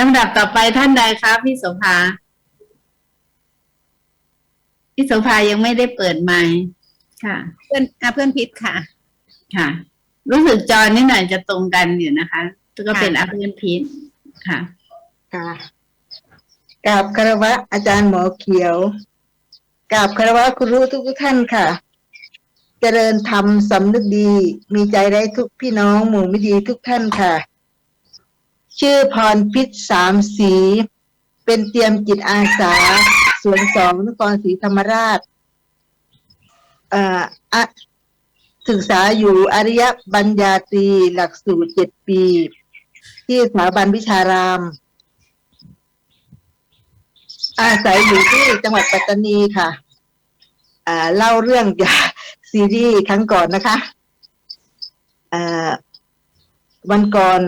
ลำดับต่อไปท่านใดคะพี่โสภาพี่โสภายังไม่ได้เปิดไมค์ค่ะ เพื่อนอะเพื่อนพิษค่ะ ค่ะ รู้สึกจอนิดหน่อยจะตรงกันอยู่นะคะก็เป็นอัพเอนพีชค่ะ ค่ะกราบคารวะอาจารย์หมอเขียวกราบคารวะคุณรู้ทุกท่านค่ะ เจริญธรรมสำนึกดี มีใจได้ทุกพี่น้องหมู่ไม่ดีทุกท่านค่ะ ชื่อพรพิษสามสี เป็นเตรียมจิตอาสาสวนสองนครศรีธรรมราชอ่ออะศึกษาอยู่อริยบัญญาตรีหลักสูตรเจ็ดปี ที่สถาบันวิชาราม อาศัยอยู่ที่จังหวัดปัตตานีค่ะอ่าเล่าเรื่องจากซีรีส์ครั้งก่อนนะคะอ่า วันก่อน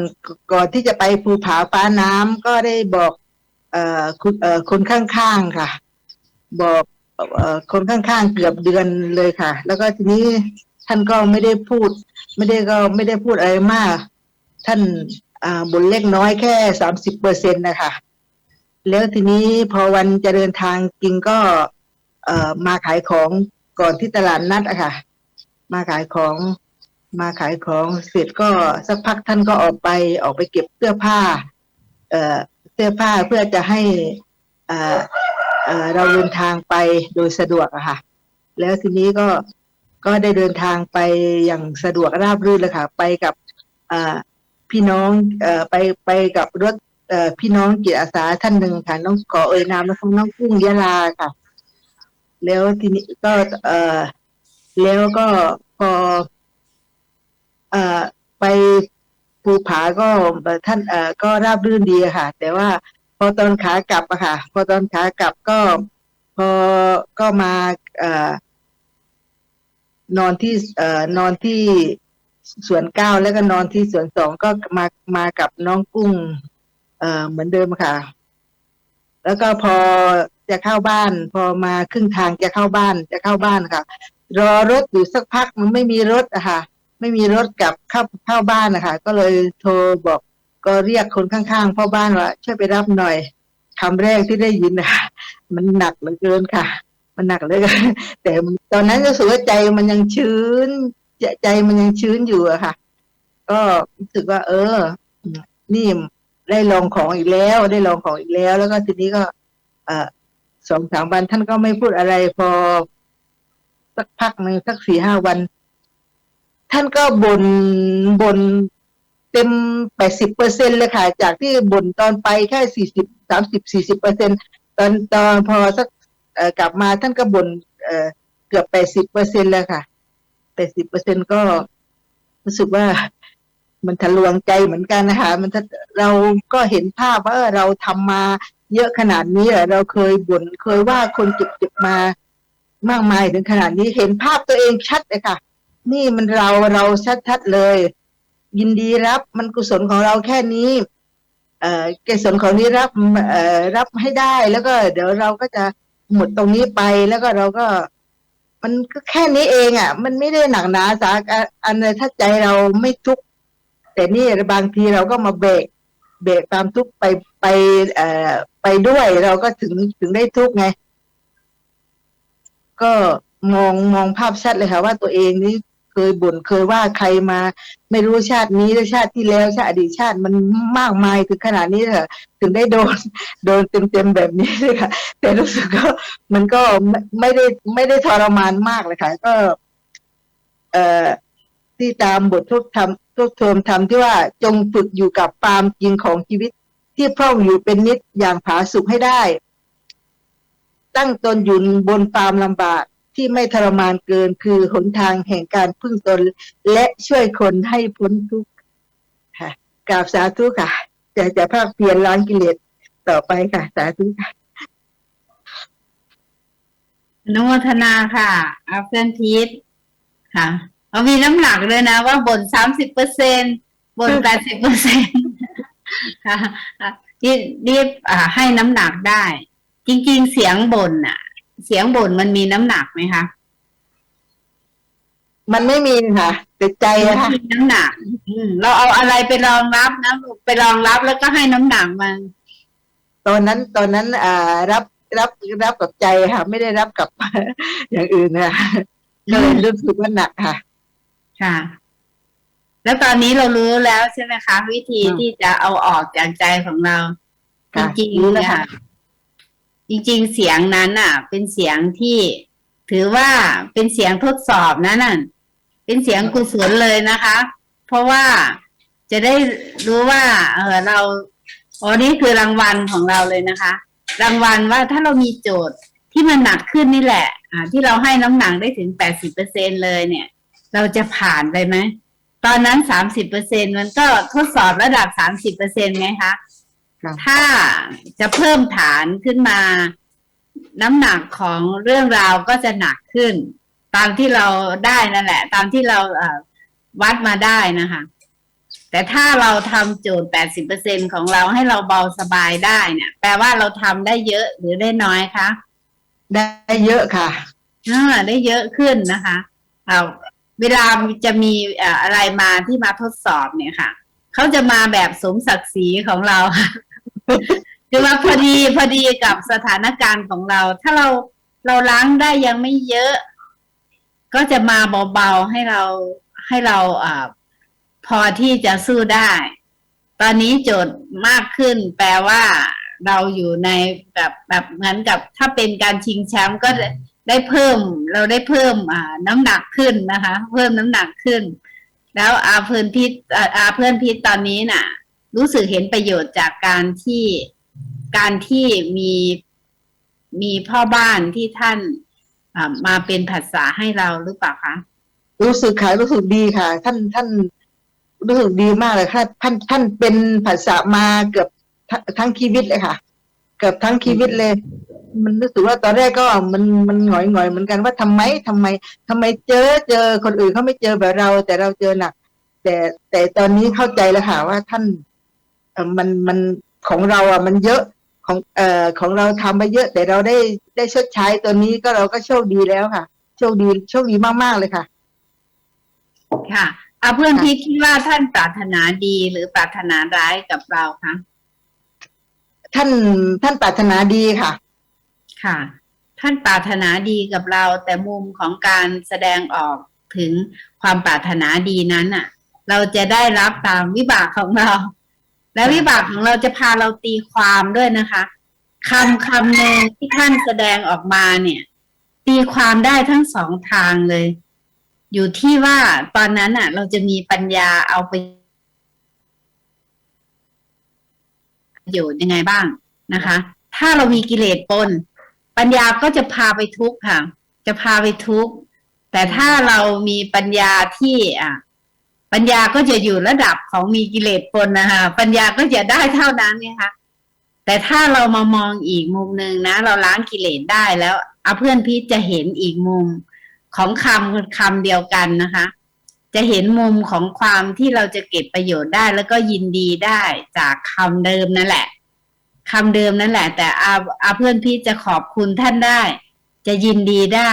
ก่อนที่จะไปภูผาฟ้าน้ำก็ได้บอก เอ่อคุณเอ่อคนข้างๆค่ะ บอกเอ่อคนข้างๆเกือบเดือนเลยค่ะ แล้วก็ทีนี้ท่านก็ไม่ได้พูด ไม่ได้ก็ไม่ได้พูดอะไรมาก ท่านอ่าบนเล็กน้อยแค่สามสิบเปอร์เซ็นต์นะคะแล้วทีนี้พอวันจะเดินทางจริงก็ เอ่อมาขายของก่อนที่ตลาดนัดอะค่ะ มาขายของ มาขายของเสร็จก็สักพักท่านก็ออกไปออกไปเก็บเสื้อผ้า เอ่อเสื้อผ้าเพื่อจะให้อ่อเอ่อเราเดินทางไปโดยสะดวกอะค่ะ แล้วทีนี้ก็ก็ได้เดินทางไปอย่างสะดวกราบรื่นเลยค่ะ ไปกับอ่าพี่น้องเอ่อไปไปกับรถเอ่อพี่น้องจิตอาสาท่านหนึ่งค่ะน้องขอเอ่ยนามนะคะน้องกุ้งยะลาค่ะ แล้วทีนี้ก็เอ่อแล้วก็พอ ไปภูผาก็ท่านเออก็ราบรื่นดีค่ะ แต่ว่าพอตอนขากลับอะค่ะ พอตอนขากลับก็พอก็มาเออนอนที่เออนอนที่สวนเก้าแล้วก็นอนที่สวนสองก็มามากับน้องกุ้ง เอ่อเหมือนเดิมค่ะ แล้วก็พอจะเข้าบ้าน พอมาครึ่งทางจะเข้าบ้านจะเข้าบ้านค่ะ รอรถอยู่สักพักมันไม่มีรถอะค่ะ ไม่มีรถกลับเข้าเข้าบ้านนะคะก็เลยโทรบอกก็เรียกคนข้างๆพ่อบ้านว่าช่วยไปรับหน่อยคำแรกที่ได้ยินนะคะมันหนักเหลือเกินค่ะ มันหนักเหลยแต่ตอนนั้นรู้สึกว่าใจมันยังชื้นใจมันยังชื้นอยู่อะค่ะ ก็รู้สึกว่า เออ นี่ได้ลองของอีกแล้ว ได้ลองของอีกแล้ว แล้วก็ทีนี้ก็เออสองสามวันท่านก็ไม่พูดอะไร พอสักพักหนึ่งสักสี่ห้าวัน ท่านก็บน่นบ่นเต็มแปดสิบเปอร์เซ็นเลยค่ะ จากที่บ่นตอนไปแค่สี่สิบสามสิบสี่สิบเปอร์เซ็นตอนตอนพอสักกลับมาท่านก็บ่นเอ่อเกือบแปดสิบเปอร์เซ็นเลยค่ะแปดสิบเปอร์เซ็นก็รู้สึกว่ามันทะลวงใจเหมือนกันนะคะ มันทะเราก็เห็นภาพว่าเราทำมาเยอะขนาดนี้เหรอเราเคยบ่นเคยว่าคนเจ็บๆมามากมายถึงขนาดนี้เห็นภาพตัวเองชัดเลยค่ะ นี่มันเราเราชัดๆเลย ยินดีรับมันกุศลของเราแค่นี้ เอ่อกุศลของนี้รับเอ่อรับให้ได้แล้วก็เดี๋ยวเราก็จะหมดตรงนี้ไปแล้วก็เราก็ มันก็แค่นี้เองอะ มันไม่ได้หนักหนาสาอันถ้าใจเราไม่ทุกข์แต่นี่บางทีเราก็มาเบรกเบรกความทุกข์ไปไป เอ่อไปด้วยเราก็ถึงถึงได้ทุกข์ไง ก็มองมองภาพชัดเลยค่ะว่าตัวเองนี่ เคยบ่นเคยว่าใครมา ไม่รู้ชาตินี้หรือชาติที่แล้วชาติอดีตชาติมันมากมายถึงขนาดนี้เถอะถึงได้โดนโดนเต็มๆแบบนี้เลยค่ะ แต่รู้สึกก็มันก็ไม่ไม่ได้ไม่ได้ทรมานมากเลยค่ะ ก็ เอ่อที่ตามบททุกธรรมทุกเทอมธรรมที่ว่าจงฝึกอยู่กับความจริงของชีวิต ที่พร่องอยู่เป็นนิดอย่างผาสุกให้ได้ ตั้งตนอยู่บนความลำบาก ที่ไม่ทรมานเกินคือหนทางแห่งการพึ่งตน และช่วยคนให้พ้นทุกข์ค่ะกราบสาธุค่ะ จะจะภาคเพียรล้างกิเลสต่อไปค่ะ สาธุค่ะนุโมทนาค่ะอัพเอนพีชค่ะเอามีน้ำหนักเลยนะว่าบ่นสามสิบเปอร์เซ็นบ่นแปดสิบเปอร์เซ็นค่ะนี่รีบอ่ให้น้ำหนักได้ จริง ๆ เสียงบ่นอะ เสียงบ่นมันมีน้ำหนักไหมคะมันไม่มีค่ะแต่ใจอะค่ะมีน้ำหนัก อืม เราเอาอะไรไปรองรับนะลูกไปรองรับแล้วก็ให้น้ำหนักมัน ตอนนั้นตอนนั้นอ่ารับรับรับกับใจค่ะ ไม่ได้รับกับ อย่างอื่นนะก็เลยรู้สึกว่าหนักค่ะ ค่ะ แล้วตอนนี้เรารู้แล้วใช่ไหมคะ วิธีอืมที่จะเอาออกจากใจของเรา จค่ะริงรู้ๆแล้วเนี่ยค่ะ จริงๆเสียงนั้นน่ะ เป็นเสียงที่ถือว่าเป็นเสียงทดสอบนะนั่นเป็นเสียงกุศลเลยนะคะ เพราะว่าจะได้รู้ว่าเออเราอ๋อนี่คือรางวัลของเราเลยนะคะ รางวัลว่าถ้าเรามีโจทย์ที่มันหนักขึ้นนี่แหละ อ่า ที่เราให้น้ำหนักได้ถึงแปดสิบเปอร์เซ็นเลยเนี่ย เราจะผ่านไปไหมตอนนั้นสามสิบเปอร์เซ็นมันก็ทดสอบระดับสามสิบเปอร์เซ็นไงคะ ถ้าจะเพิ่มฐานขึ้นมา น้ำหนักของเรื่องราวก็จะหนักขึ้น ตามที่เราได้นั่นแหละ ตามที่เราเอ่อวัดมาได้นะคะ แต่ถ้าเราทำโจทย์แปดสิบเปอร์เซ็นของเราให้เราเบาสบายได้เนี่ย แปลว่าเราทำได้เยอะหรือได้น้อยคะได้เยอะค่ะอ่าได้เยอะขึ้นนะคะเอาเวลาจะมีเอ่ออะไรมาที่มาทดสอบเนี่ยค่ะเขาจะมาแบบสมศักดิ์ศรีของเรา คือว่าพอดีพอดีกับสถานการณ์ของเรา ถ้าเราเราล้างได้ยังไม่เยอะ ก็จะมาเบาๆให้เราให้เราอ่าพอที่จะสู้ได้ ตอนนี้โจทย์มากขึ้น แปลว่าเราอยู่ในแบบแบบเหมือนกับ ถ้าเป็นการชิงแชมป์ก็ได้เพิ่ม เราได้เพิ่มอ่าน้ำหนักขึ้นนะคะ เพิ่มน้ำหนักขึ้น แล้วอาเพื่อนพิษอาอาเพื่อนพิษตอนนี้น่ะ รู้สึกเห็นประโยชน์จากการที่การที่มีมีพ่อบ้านที่ท่านมาเป็นภาษาให้เราหรือเปล่าคะรู้สึกค่ะรู้สึกดีค่ะ ท่านท่านรู้สึกดีมากเลยค่ะท่านท่านเป็นภาษามาเกือบทั้งชีวิตเลยค่ะ เกือบทั้งชีวิตเลย มันรู้สึกว่าตอนแรกก็มันมันหงอยหงอยเหมือนกันว่าทำไมทำไมทำไมเจอเจอคนอื่นเขาไม่เจอแบบเรา แต่เราเจอหนัก แต่แต่ตอนนี้เข้าใจแล้วค่ะว่าท่าน มันมันของเราอะมันเยอะของเอ่อของเราทำมาเยอะ แต่เราได้ได้ชดใช้ตัวนี้ก็เราก็โชคดีแล้วค่ะ โชคดีโชคดีมากๆเลยค่ะ ค่ะอาเพื่อนค่ะพิษคิดว่าท่านปรารถนาดีหรือปรารถนาร้ายกับเราคะท่านท่านปรารถนาดีค่ะ ค่ะ ท่านปรารถนาดีกับเรา แต่มุมของการแสดงออกถึงความปรารถนาดีนั้นน่ะ เราจะได้รับตามวิบากของเรา และวิบากของเราจะพาเราตีความด้วยนะคะคำคำหนึ่งที่ท่านแสดงออกมาเนี่ย ตีความได้ทั้งสองทางเลย อยู่ที่ว่าตอนนั้นน่ะ เราจะมีปัญญาเอาไปประโยชน์ยังไงบ้างนะคะ ถ้าเรามีกิเลสปน ปัญญาก็จะพาไปทุกข์ค่ะ จะพาไปทุกข์แต่ถ้าเรามีปัญญาที่อะ ปัญญาก็จะอยู่ระดับของมีกิเลสปนนะคะปัญญาก็จะได้เท่านั้นเนี่ยค่ะแต่ถ้าเรามามองอีกมุมหนึ่งนะ เราล้างกิเลสได้แล้วเอาเพื่อนพี่จะเห็นอีกมุมของคำคำเดียวกันนะคะ จะเห็นมุมของความที่เราจะเก็บประโยชน์ได้ แล้วก็ยินดีได้จากคำเดิมนั่นแหละคำเดิมนั่นแหละ แต่อาอาเพื่อนพี่จะขอบคุณท่านได้ จะยินดีได้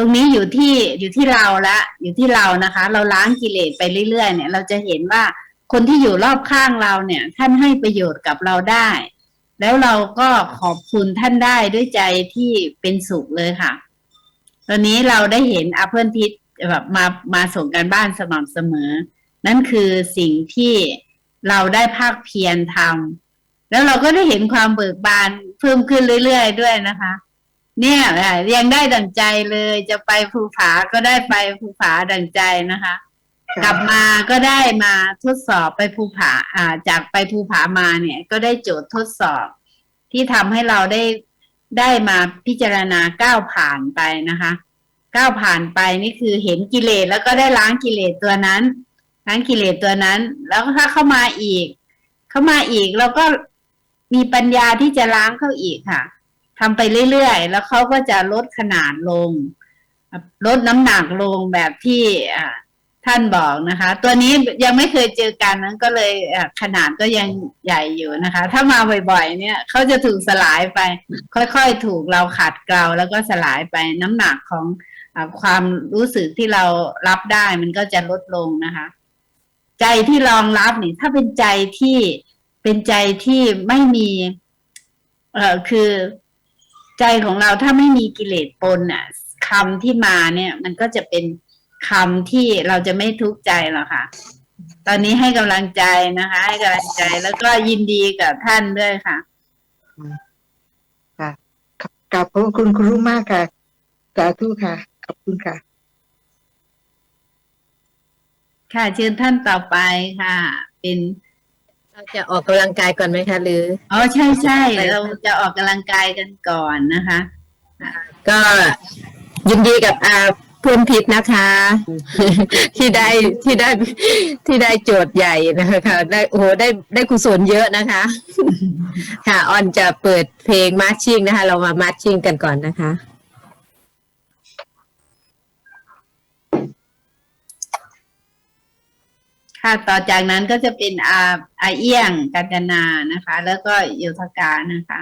ตรงนี้อยู่ที่อยู่ที่เราละอยู่ที่เรานะคะ เราล้างกิเลสไปเรื่อยๆ เนี่ย เราจะเห็นว่าคนที่อยู่รอบข้างเราเนี่ย ท่านให้ประโยชน์กับเราได้ แล้วเราก็ขอบคุณท่านได้ด้วยใจที่เป็นสุขเลยค่ะ ตอนนี้เราได้เห็นอาเพื่อนพิษแบบมามาส่งกันบ้านสม่ำเสมอ นั่นคือสิ่งที่เราได้ภาคเพียรทำแล้วเราก็ได้เห็นความเบิกบานเพิ่มขึ้นเรื่อยๆด้วยนะคะ เนี่ยอะยังได้ดั่งใจเลยจะไปภูผาก็ได้ไปภูผาดั่งใจนะคะ กลับมาก็ได้มาทดสอบไปภูผาอ่า จากไปภูผามาเนี่ย ก็ได้โจทย์ทดสอบ ที่ทำให้เราได้ได้มาพิจารณาก้าวผ่านไปนะคะก้าวผ่านไปนี่คือเห็นกิเลสแล้วก็ได้ล้างกิเลสตัวนั้นล้างกิเลสตัวนั้น แล้วถ้าเข้ามาอีก เข้ามาอีกเราก็มีปัญญาที่จะล้างเข้าอีกค่ะ ทำไปเรื่อยๆ แล้วเขาก็จะลดขนาดลง ลดน้ำหนักลงแบบที่ท่านบอกนะคะ ตัวนี้ยังไม่เคยเจอกันนั้นก็เลยขนาดก็ยังใหญ่อยู่นะคะ ถ้ามาบ่อยๆ เนี่ยเขาจะถูกสลายไป ค่อยๆ ถูกเราขัดเกลาแล้วก็สลายไปน้ำหนักของอความรู้สึกที่เรารับได้มันก็จะลดลงนะคะ ใจที่รองรับนี่ถ้าเป็นใจที่เป็นใจที่ไม่มี เอ่อคือ ใจของเราถ้าไม่มีกิเลสปนอะคำที่มาเนี่ย มันก็จะเป็นคำที่เราจะไม่ทุกข์ใจหรอกค่ะ ตอนนี้ให้กำลังใจนะคะ ให้กำลังใจแล้วก็ยินดีกับท่านด้วยค่ะค่ะกราบขอบคุณครูมากค่ะสาธุค่ะขอบคุณค่ะ ค่ะเชิญท่านต่อไปค่ะ เป็น เราจะออกกำลังกายก่อนไหมคะ หรืออ๋อใช่ใช่เราจะออกกำลังกายกันก่อนนะคะ ก็ยินดีกับอาเพื่อนพิษนะคะ ที่ได้ที่ได้ที่ได้โจทย์ใหญ่นะคะได้โอ้โหได้ได้กุศลเยอะนะคะ ค่ะออนจะเปิดเพลงมาร์ชชิ่งนะคะ เรามามาร์ชชิ่งกันก่อนนะคะ ค่ะต่อจากนั้นก็จะเป็นอาอาเอี้ยงกัญจนานะคะ แล้วก็โยธกานะคะ